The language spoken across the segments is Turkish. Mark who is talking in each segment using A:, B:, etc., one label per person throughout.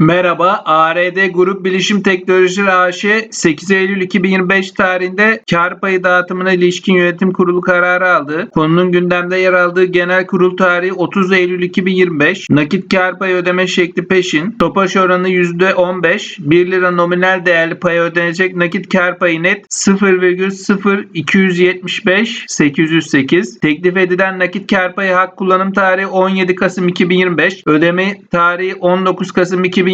A: Merhaba, ARD Grup Bilişim Teknolojileri AŞ 8 Eylül 2025 tarihinde kar payı dağıtımına ilişkin yönetim kurulu kararı aldı. Konunun gündemde yer aldığı genel kurul tarihi 30 Eylül 2025. Nakit kar payı ödeme şekli peşin. Topaş oranı %15. 1 lira nominal değerli paya ödenecek nakit kar payı net 0,0275 808. Teklif edilen nakit kar payı hak kullanım tarihi 17 Kasım 2025. Ödeme tarihi 19 Kasım 2025.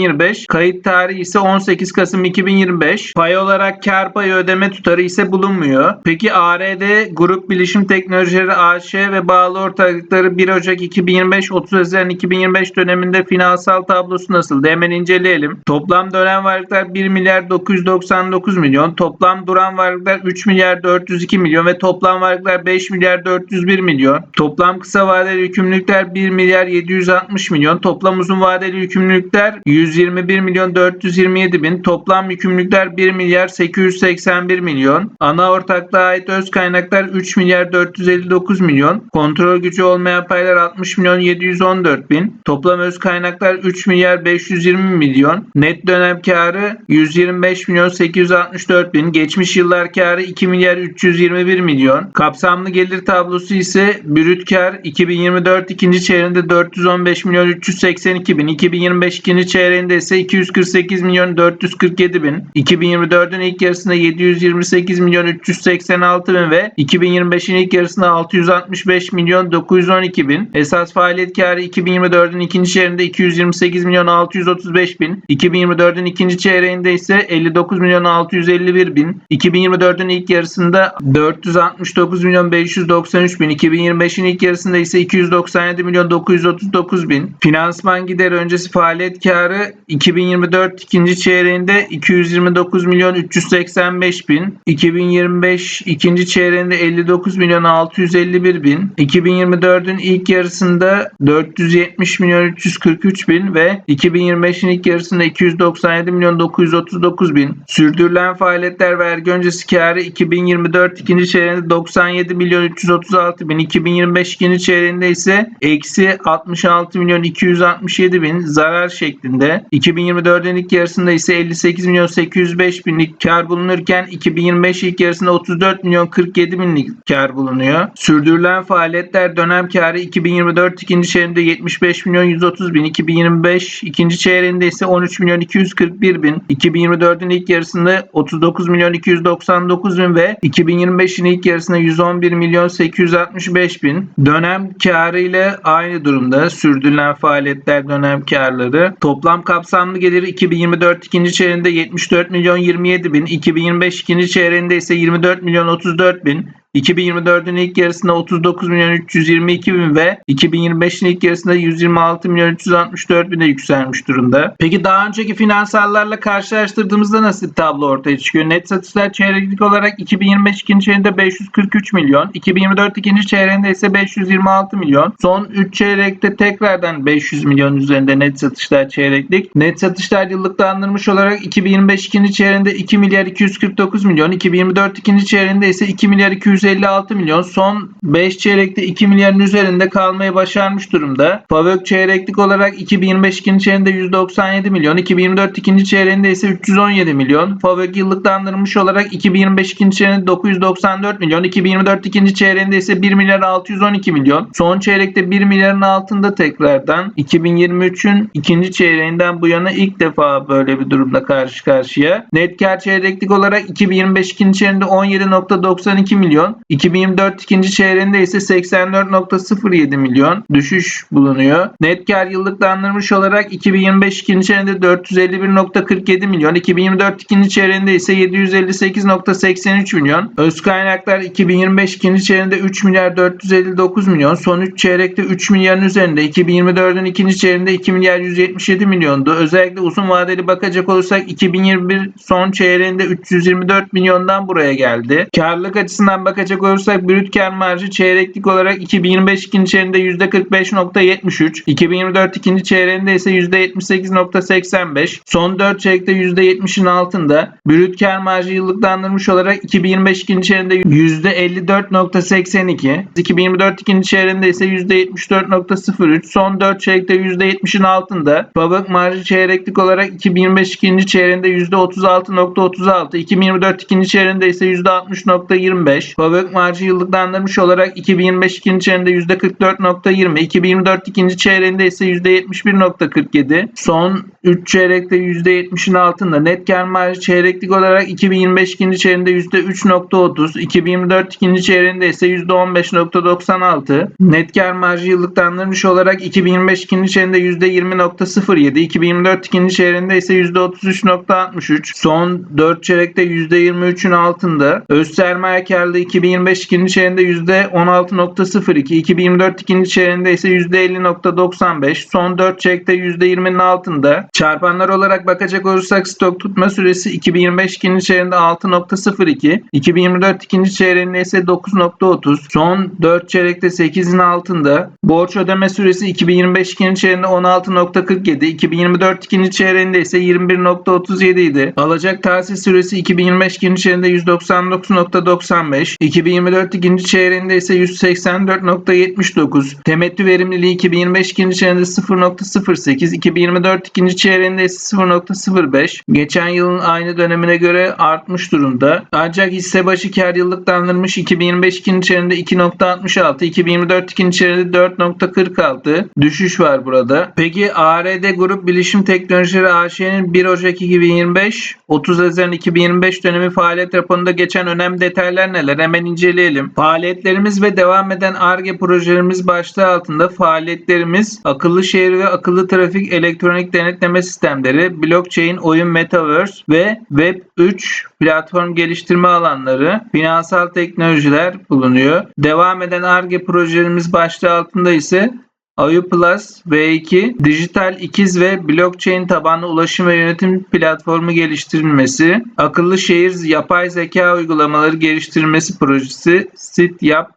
A: Kayıt tarihi ise 18 Kasım 2025. Pay olarak kar payı ödeme tutarı ise bulunmuyor. Peki ARD Grup Bilişim Teknolojileri AŞ ve bağlı ortaklıkları 1 Ocak 2025 30 Haziran 2025 döneminde finansal tablosu nasıl? Hemen inceleyelim. Toplam dönem varlıklar 1 milyar 999 milyon. Toplam duran varlıklar 3 milyar 402 milyon ve toplam varlıklar 5 milyar 401 milyon. Toplam kısa vadeli yükümlülükler 1 milyar 760 milyon. Toplam uzun vadeli yükümlülükler 121 milyon 427 bin. Toplam yükümlülükler 1 milyar 881 milyon. Ana ortaklığa ait öz kaynaklar 3 milyar 459 milyon. Kontrol gücü olmayan paylar 60 milyon 714 bin. Toplam öz kaynaklar 3 milyar 520 milyon. Net dönem karı 125 milyon 864 bin. Geçmiş yıllar karı 2 milyar 321 milyon. Kapsamlı gelir tablosu ise brüt kar 2024 ikinci çeyreğinde 415 milyon 382 bin. 2025 ikinci çeyreğinde ise 248 milyon 447 bin. 2024'ün ilk yarısında 728 milyon 386 bin ve 2025'in ilk yarısında 665 milyon 912 bin. Esas faaliyet karı 2024'ün ikinci çeyreğinde 228 milyon 635 bin. 2024'ün ikinci çeyreğinde ise 59 milyon 651 bin. 2024'ün ilk yarısında 469 milyon 593 bin. 2025'in ilk yarısında ise 297 milyon 939 bin. Finansman gideri öncesi faaliyet karı 2024 ikinci çeyreğinde 229 milyon 385 bin. 2025 ikinci çeyreğinde 59 milyon 651 bin. 2024'ün ilk yarısında 470 milyon 343 bin ve 2025'in ilk yarısında 297 milyon 939 bin. Sürdürülen faaliyetler vergi öncesi karı 2024 ikinci çeyreğinde 97 milyon 336 bin. 2025 ikinci çeyreğinde ise eksi 66 milyon 267 bin zarar şeklinde. 2024'ün ilk yarısında ise 58 milyon 805 binlik kar bulunurken 2025 ilk yarısında 34 milyon 47 binlik kar bulunuyor. Sürdürülen faaliyetler dönem karı 2024 ikinci çeyreğinde 75 milyon 130 bin. 2025 ikinci çeyreğinde ise 13 milyon 241 bin. 2024'ün ilk yarısında 39 milyon 299 bin ve 2025'in ilk yarısında 111 milyon 865 bin. Dönem karı ile aynı durumda sürdürülen faaliyetler dönem karları. Toplam kapsamlı geliri 2024 ikinci çeyreğinde 74 milyon 27 bin. 2025 ikinci çeyreğinde ise 24 milyon 34 bin. 2024'ün ilk yarısında 39 milyon 322 bin ve 2025'in ilk yarısında 126 milyon 364 bine yükselmiş durumda. Peki daha önceki finansallarla karşılaştırdığımızda nasıl tablo ortaya çıkıyor? Net satışlar çeyreklik olarak 2025 ikinci çeyreğinde 543 milyon, 2024 ikinci çeyreğinde ise 526 milyon. Son 3 çeyrekte tekrardan 500 milyon üzerinde net satışlar çeyreklik. Net satışlar yıllıklandırmış olarak 2025 ikinci çeyreğinde 2 milyar 249 milyon, 2024 ikinci çeyreğinde ise 2 milyar 256 milyon. Son 5 çeyrekte 2 milyarın üzerinde kalmayı başarmış durumda. Favök çeyreklik olarak 2025 ikinci çeyreğinde 197 milyon, 2024 ikinci çeyreğinde ise 317 milyon. Favök yıllıklandırmış olarak 2025 ikinci çeyreğinde 994 milyon, 2024 ikinci çeyreğinde ise 1 milyar 612 milyon. Son çeyrekte 1 milyarın altında tekrardan 2023'ün ikinci çeyreğinden bu yana ilk defa böyle bir durumla karşı karşıya. Net kar çeyreklik olarak 2025 ikinci çeyreğinde 17.92 milyon, 2024 ikinci çeyreğinde ise 84.07 milyon düşüş bulunuyor. Net kar yıllıklandırmış olarak 2025 ikinci çeyreğinde 451.47 milyon, 2024 ikinci çeyreğinde ise 758.83 milyon. Öz kaynaklar 2025 ikinci çeyreğinde 3 milyar 459 milyon, son 3 çeyrekte 3 milyarın üzerinde, 2024'ün ikinci çeyreğinde 2 milyar 177 milyondu. Özellikle uzun vadeli bakacak olursak 2021 son çeyreğinde 324 milyondan buraya geldi. Karlılık açısından bakacak bakacak olursak brüt kar marjı çeyreklik olarak 2025 ikinci çeyreğinde %45.73, 2024 ikinci çeyreğinde ise %78.85, son 4 çeyrekte %70'in altında. Brüt kar marjı yıllıklandırmış olarak 2025 ikinci çeyreğinde %54.82, 2024 ikinci çeyreğinde ise %74.03, son 4 çeyrekte %70'in altında. Babak marjı çeyreklik olarak 2025 ikinci çeyreğinde %36.36, 2024 ikinci çeyreğinde ise %60.25. Babak marjı yıllıklandırmış olarak 2025 ikinci çeyreğinde %44.20, 2024 ikinci çeyreğinde ise %71.47. Son 3 çeyrekte %70'in altında. Net kar marjı çeyreklik olarak 2025 ikinci çeyreğinde %3.30, 2024 ikinci çeyreğinde ise %15.96. Net kar marjı yıllıklandırmış olarak 2025 ikinci çeyreğinde %20.07, 2024 ikinci çeyreğinde ise %33.63. Son 4 çeyrekte %23'ün altında. Öz sermaye karlılığı 2025 ikinci çeyreğinde %16.02, 2024 ikinci çeyreğinde ise %50.95. Son 4 çeyrekte %20'nin altında. Çarpanlar olarak bakacak olursak stok tutma süresi 2025 ikinci çeyreğinde 6.02, 2024 ikinci çeyreğinde ise 9.30. Son 4 çeyrekte 8'in altında. Borç ödeme süresi 2025 ikinci çeyreğinde 16.47, 2024 ikinci çeyreğinde ise 21.37 idi. Alacak tahsil süresi 2025 ikinci çeyreğinde 199.95, 2024 ikinci çeyreğinde ise 184.79. Temettü verimliliği 2025 ikinci çeyreğinde 0.08, 2024 ikinci çeyreğinde ise 0.05. Geçen yılın aynı dönemine göre artmış durumda. Ancak hisse başı kar yıllıklandırmış 2025 ikinci çeyreğinde 2.66, 2024 ikinci çeyreğinde 4.46. Düşüş var burada. Peki ARD Grup Bilişim Teknolojileri AŞ'nin 1 Ocak 2025 30 Haziran 2025 dönemi faaliyet raporunda geçen önemli detaylar neler? Hemen inceleyelim. Faaliyetlerimiz ve devam eden ARGE projelerimiz başlığı altında faaliyetlerimiz akıllı şehir ve akıllı trafik elektronik denetleme sistemleri, blockchain, oyun metaverse ve Web 3 platform geliştirme alanları, finansal teknolojiler bulunuyor. Devam eden ARGE projelerimiz başlığı altında ise AYU Plus V2 dijital ikiz ve blockchain tabanlı ulaşım ve yönetim platformu geliştirilmesi, akıllı şehir yapay zeka uygulamaları geliştirilmesi projesi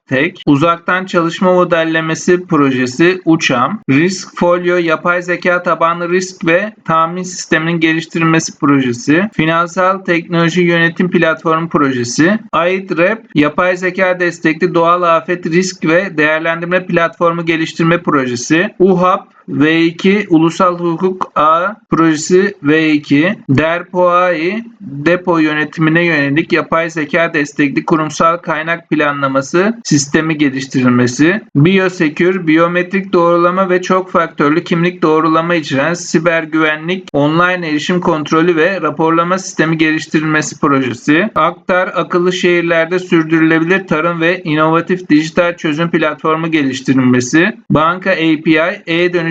A: SitYapTech, uzaktan çalışma modellemesi projesi UÇAM, Risk Folio yapay zeka tabanlı risk ve tahmin sisteminin geliştirilmesi projesi, finansal teknoloji yönetim platformu projesi, AIDREP yapay zeka destekli doğal afet risk ve değerlendirme platformu geliştirme projesi, UHAP V2 Ulusal Hukuk A projesi V2 DERPOAI depo yönetimine yönelik yapay zeka destekli kurumsal kaynak planlaması sistemi geliştirilmesi, Biosecure biyometrik doğrulama ve çok faktörlü kimlik doğrulama içeren siber güvenlik, online erişim kontrolü ve raporlama sistemi geliştirilmesi projesi, Aktar akıllı şehirlerde sürdürülebilir tarım ve inovatif dijital çözüm platformu geliştirilmesi, Banka API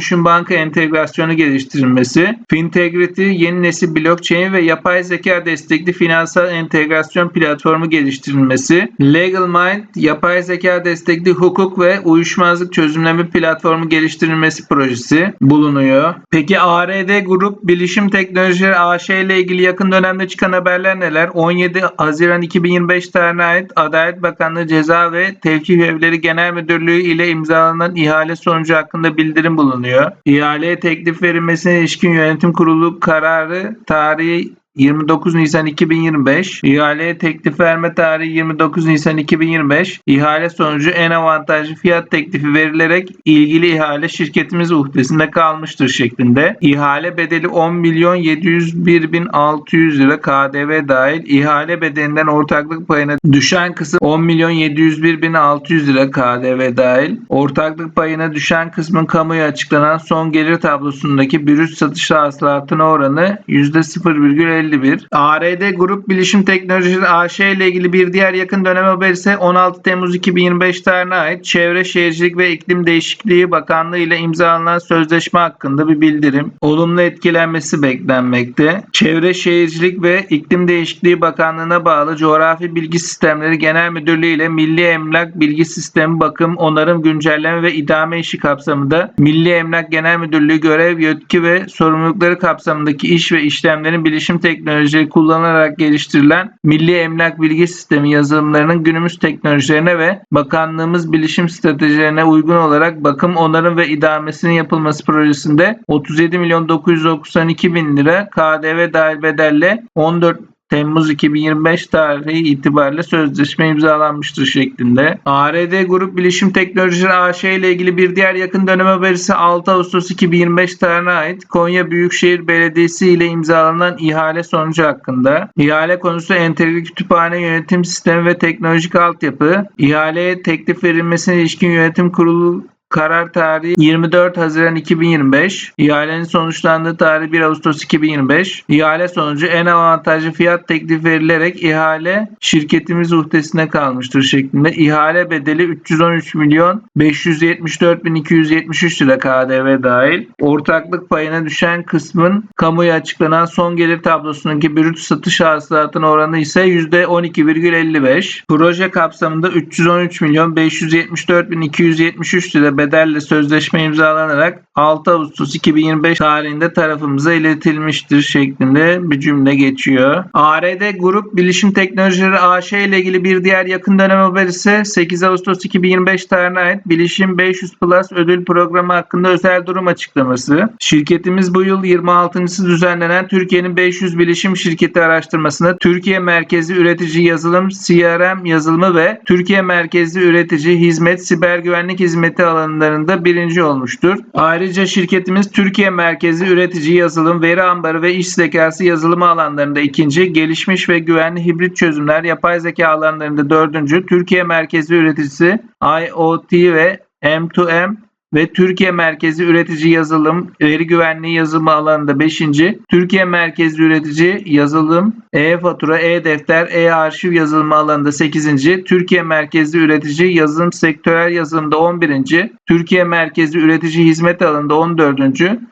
A: e-dönüşüm banka entegrasyonu geliştirilmesi, Fintegrity yeni nesil blockchain ve yapay zeka destekli finansal entegrasyon platformu geliştirilmesi, Legal Mind yapay zeka destekli hukuk ve uyuşmazlık çözümleme platformu geliştirilmesi projesi bulunuyor. Peki ARD Grup Bilişim Teknolojileri AŞ ile ilgili yakın dönemde çıkan haberler neler? 17 Haziran 2025 tarihine ait Adalet Bakanlığı Ceza ve Tevkif Evleri Genel Müdürlüğü ile imzalanan ihale sonucu hakkında bildirim bulunuyor. İhaleye teklif verilmesine ilişkin yönetim kurulu kararı tarihi 29 Nisan 2025, ihaleye teklif verme tarihi 29 Nisan 2025, ihale sonucu en avantajlı fiyat teklifi verilerek ilgili ihale şirketimiz uhdesinde kalmıştır şeklinde. İhale bedeli 10 milyon 701 bin 600 lira KDV dahil. İhale bedelinden ortaklık payına düşen kısım 10 milyon 701 bin 600 lira KDV dahil. Ortaklık payına düşen kısmın kamuya açıklanan son gelir tablosundaki brüt satış hasılatına oranı %0,50 51. ARD Grup Bilişim Teknolojileri AŞ ile ilgili bir diğer yakın dönem haberi ise 16 Temmuz 2025 tarihine ait Çevre Şehircilik ve İklim Değişikliği Bakanlığı ile imzalanan sözleşme hakkında bir bildirim. Olumlu etkilenmesi beklenmekte. Çevre Şehircilik ve İklim Değişikliği Bakanlığı'na bağlı Coğrafi Bilgi Sistemleri Genel Müdürlüğü ile Milli Emlak Bilgi Sistemi Bakım, Onarım, Güncelleme ve İdame işi kapsamında Milli Emlak Genel Müdürlüğü görev, yetki ve sorumlulukları kapsamındaki iş ve işlemlerin bilişim teknolojileri teknolojileri kullanarak geliştirilen Milli Emlak Bilgi Sistemi yazılımlarının günümüz teknolojilerine ve bakanlığımız bilişim stratejilerine uygun olarak bakım, onarım ve idamesinin yapılması projesinde 37 milyon 992 bin lira KDV dahil bedelle 14 Temmuz 2025 tarihi itibariyle sözleşme imzalanmıştır şeklinde. ARD Grup Bilişim Teknolojileri AŞ ile ilgili bir diğer yakın dönem haberisi 6 Ağustos 2025 tarihine ait Konya Büyükşehir Belediyesi ile imzalanan ihale sonucu hakkında. İhale konusu entegre kütüphane yönetim sistemi ve teknolojik altyapı. İhaleye teklif verilmesine ilişkin yönetim kurulu Karar tarihi 24 Haziran 2025. İhalenin sonuçlandığı tarih 1 Ağustos 2025. İhale sonucu en avantajlı fiyat teklif verilerek ihale şirketimiz uhdesine kalmıştır şeklinde. İhale bedeli 313 milyon 574 bin 273 lira KDV dahil. Ortaklık payına düşen kısmın kamuya açıklanan son gelir tablosundaki brüt satış hasılatının oranı ise %12,55. Proje kapsamında 313 milyon 574 bin 273 lira bedelle sözleşme imzalanarak 6 Ağustos 2025 tarihinde tarafımıza iletilmiştir şeklinde bir cümle geçiyor. ARD Grup Bilişim Teknolojileri AŞ ile ilgili bir diğer yakın dönem haberi ise 8 Ağustos 2025 tarihine ait Bilişim 500 Plus ödül programı hakkında özel durum açıklaması. Şirketimiz bu yıl 26.sı düzenlenen Türkiye'nin 500 bilişim şirketi araştırmasında Türkiye merkezli üretici yazılım, CRM yazılımı ve Türkiye merkezli üretici hizmet, siber güvenlik hizmeti alanlarında birinci olmuştur. Ayrıca şirketimiz Türkiye merkezli üretici yazılım, veri ambarı ve iş zekası yazılımı alanlarında ikinci, gelişmiş ve güvenli hibrit çözümler, yapay zeka alanlarında dördüncü, Türkiye merkezli üreticisi IoT ve M2M ve Türkiye merkezli üretici yazılım, veri güvenliği yazılımı alanında 5. Türkiye merkezli üretici yazılım, e-fatura, e-defter, e-arşiv yazılımı alanında 8. Türkiye merkezli üretici yazılım sektörel yazılımda 11. Türkiye merkezli üretici hizmet alanında 14.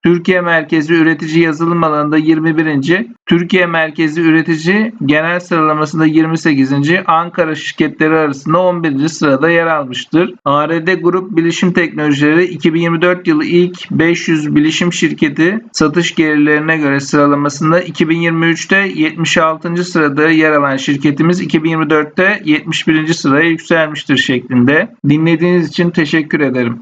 A: Türkiye merkezli üretici yazılım alanında 21. Türkiye merkezli üretici genel sıralamasında 28. Ankara şirketleri arasında 11. sırada yer almıştır. ARD Grup Bilişim Teknolojileri 2024 yılı ilk 500 bilişim şirketi satış gelirlerine göre sıralamasında 2023'te 76. sırada yer alan şirketimiz 2024'te 71. sıraya yükselmiştir şeklinde. Dinlediğiniz için teşekkür ederim.